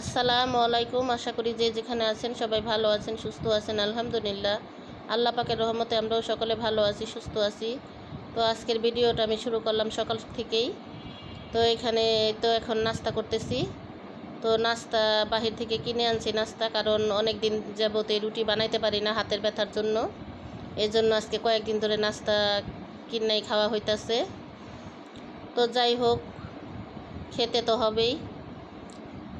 আসসালামু আলাইকুম। আশা করি যে যেখানে আছেন সবাই ভালো আছেন, সুস্থ আছেন, আলহামদুলিল্লাহ। আল্লাহ পাকের রহমতে আমরাও সকলে ভালো আছি, সুস্থ আছি। তো আজকের ভিডিওটা আমি শুরু করলাম সকাল থেকেই। তো এখানে তো এখন নাস্তা করতেছি। তো নাস্তা বাহির থেকে কিনে আনছি নাস্তা, কারণ অনেক দিন যাবত রুটি বানাইতে পারি না হাতের ব্যথার জন্য। এই জন্য আজকে কয়েকদিন ধরে নাস্তা কিনাই খাওয়া হইতাছে। তো যাই হোক, খেতে তো হবেই।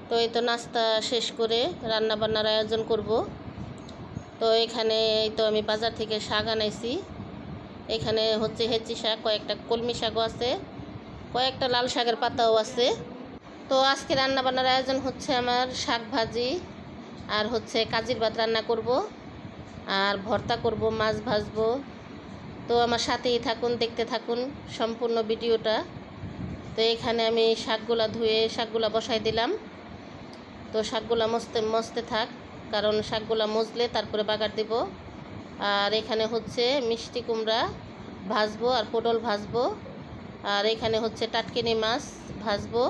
তো এই তো নাস্তা শেষ করে রান্না বান্নার আয়োজন করব। তো এখানে এই তো আমি বাজার থেকে শাক আনাইছি। এখানে হচ্ছে হেঁচি শাক, কয়েকটা কলমি শাকও আছে, কয়েকটা লাল শাকের পাতাও আছে। তো আজকে রান্না বান্নার আয়োজন হচ্ছে আমার শাক ভাজি আর হচ্ছে কাজির ভাত রান্না করব আর ভর্তা করব, মাছ ভাজবো। তো আমার সাথেই থাকুন, দেখতে থাকুন সম্পূর্ণ ভিডিওটা। তো এখানে আমি শাকগুলা ধুয়ে শাকগুলা বসাই দিলাম। তো শাকগুলা মস্তে মস্তে থাক, কারণ শাকগুলা মজলে তারপরে বাগার দিব। আর এখানে হচ্ছে মিষ্টি কুমড়া ভাজবো আর পটল ভাজবো। আর এখানে হচ্ছে টাটকিনি মাছ ভাজবো।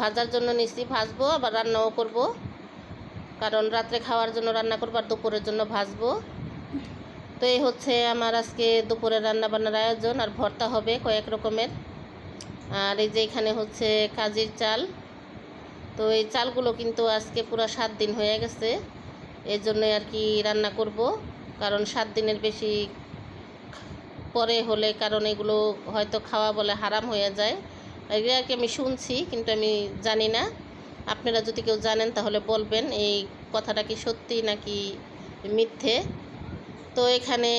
ভাজার জন্য নিচ্ছি ভাজবো, আবার রান্নাও করব। কারণ রাত্রে খাওয়ার জন্য রান্না করব আর দুপুরের জন্য ভাজবো। তো এই হচ্ছে আমার আজকে দুপুরে রান্না বান্নার আয়োজন, আর ভর্তা হবে কয়েক রকমের। আর এই যে এখানে হচ্ছে কাজির চাল তো এই চালগুলো কিন্তু আজকে পুরো সাত দিন হয়ে গেছে। এর জন্যই আর কি রান্না করব, কারণ সাত দিনের বেশি পরে হলে কারণ এগুলো হয়তো খাওয়া বলে হারাম হয়ে যায়। এগুলো আর কি আমি শুনছি, কিন্তু আমি জানি না। আপনারা যদি কেউ জানেন তাহলে বলবেন, এই কথাটা কি সত্যি নাকি মিথ্যে? তো এখানে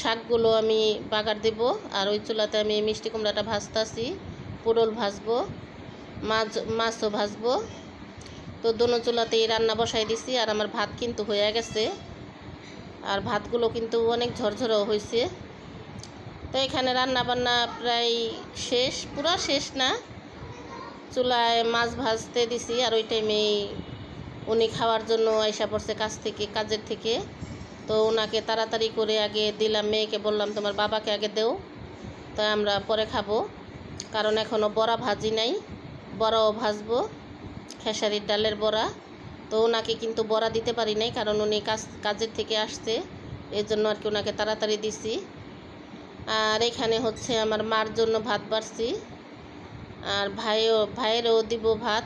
শাকগুলো আমি বাগার দেব, আর ওই চুলাতে আমি মিষ্টি কুমড়াটা ভাজতাছি পুরল ভাজবো। মাছ, মাছও ভাজবো। তো দোনো চুলাতেই রান্না বসাই দিছি, আর আমার ভাত কিন্তু হয়ে গেছে। আর ভাতগুলো কিন্তু অনেক ঝরঝরও হয়েছে তো এখানে রান্না বান্না প্রায় শেষ, পুরো শেষ না। চুলায় মাছ ভাজতে দিছি, আর ওই টাইমে উনি খাওয়ার জন্য আইসা পড়ছে কাজ থেকে, কাজের থেকে। তো ওনাকে তাড়াতাড়ি করে আগে দিলাম মেয়েকে, বললাম, তোমার বাবাকে আগে দেও, তো আমরা পরে খাব। কারণ এখনও বড়া ভাজি নাই। বড়াও ভাজবো, খেসারির ডালের বড়া। তো ওনাকে কিন্তু বড়া দিতে পারি নাই, কারণ উনি কাজ, কাজের থেকে আসছে। এই জন্য আর কি ওনাকে তাড়াতাড়ি দিছি। আর এখানে হচ্ছে আমার মার জন্য ভাত বাড়ছি। আর ভাইও, ভাইয়েরও দিব ভাত,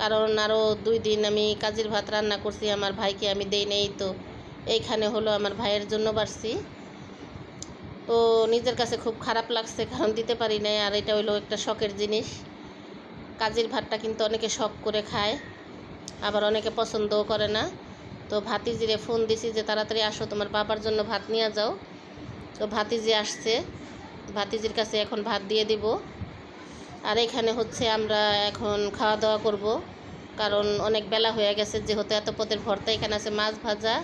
কারণ আরও দুই দিন আমি কাজের ভাত রান্না করছি, আমার ভাইকে আমি দেই নেই, তো এইখানে হলো আমার ভাইয়ের জন্য বাড়ছি। তো নিজের কাছে খুব খারাপ লাগছে, কারণ দিতে পারি নাই, আর এটা হইল একটা শখের জিনিস। কাজের ভাতটা কিন্তু অনেকে শখ করে খায়, আবার অনেকে পছন্দও করে না। তো ভাতিজিরে ফোন দিছি যে, তাড়াতাড়ি আসো, তোমার বাবার জন্য ভাত নিয়ে যাও। তো ভাতিজি আসছে, ভাতিজির কাছে এখন ভাত দিয়ে দিব। আর এখানে হচ্ছে আমরা এখন খাওয়া দাওয়া করব, কারণ অনেক বেলা হয়ে গেছে, যেহেতু এত পদের ভর্তা এখানে আছে, মাছ ভাজা,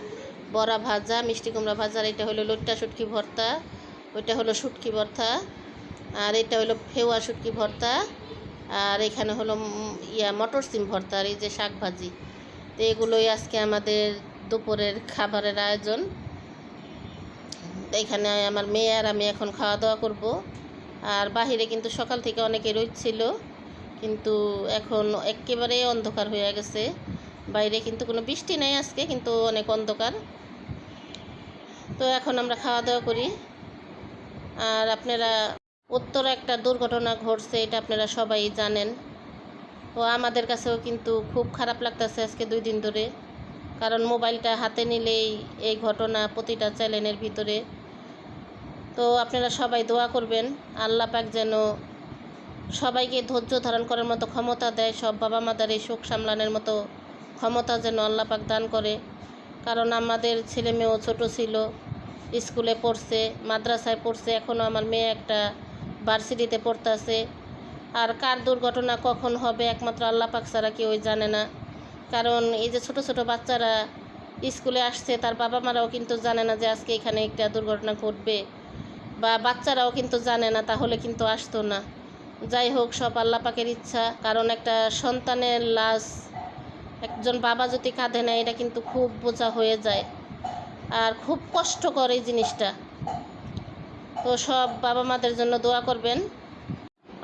বড়া ভাজা, মিষ্টি কুমড়া ভাজা এটা হলো লইট্টা শুটকি ভর্তা, ওইটা হলো শুটকি ভর্তা, আর এটা হলো ফেওয়া শুটকি ভর্তা। আর এখানে হলো ইয়া, মটর ভর্তা আর এই যে শাক ভাজি। তো এগুলোই আজকে আমাদের দুপুরের খাবারের আয়োজন। এখানে আমার মেয়ে আর আমি এখন খাওয়া দাওয়া করব। আর বাহিরে কিন্তু সকাল থেকে অনেকে রইছিল কিন্তু এখন একেবারে অন্ধকার হয়ে গেছে। বাইরে কিন্তু কোনো বৃষ্টি নেই আজকে, কিন্তু অনেক অন্ধকার। তো এখন আমরা খাওয়া দাওয়া করি। আর আপনারা উত্তর একটা দুর্ঘটনা ঘটছে, এটা আপনারা সবাই জানেন। তো আমাদের কাছেও কিন্তু খুব খারাপ লাগতেছে আজকে দুই দিন ধরে। কারণ মোবাইলটা হাতে নিলেই এই ঘটনা প্রতিটা চ্যানেলের ভিতরে। তো আপনারা সবাই দোয়া করবেন, আল্লাহ পাক যেন সবাইকে ধৈর্য ধারণ করার মতো ক্ষমতা দেয়, সব বাবা মাদার এই শোক সামলানোর মতো ক্ষমতা যেন আল্লাহ পাক দান করে। কারণ আমাদের ছেলে মেয়েও ছোটো ছিল, স্কুলে পড়ছে, মাদ্রাসায় পড়ছে এখনও আমার মেয়ে একটা ভার্সিটিতে পড়তেছে। আর কার দুর্ঘটনা কখন হবে একমাত্র আল্লাহ পাক ছাড়া কেউই জানে না। কারণ এই যে ছোট ছোট বাচ্চারা স্কুলে আসছে, তার বাবা মারাও কিন্তু জানে না যে আজকে এখানে একটা দুর্ঘটনা ঘটবে। বা বাচ্চারাও কিন্তু জানে না, তাহলে কিন্তু আসতো না। যাই হোক, সব আল্লাহ পাকের ইচ্ছা। কারণ একটা সন্তানের লাশ, একজন বাবা যদি কাঁধে নেয় এটা কিন্তু খুব বোঝা হয়ে যায়। আর খুব কষ্টকর এই জিনিসটা। তো সব বাবা মাদের জন্য দোয়া করবেন।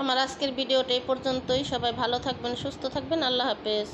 আমার আজকের ভিডিওটা এই পর্যন্তই। সবাই ভালো থাকবেন, সুস্থ থাকবেন। আল্লাহ হাফেজ।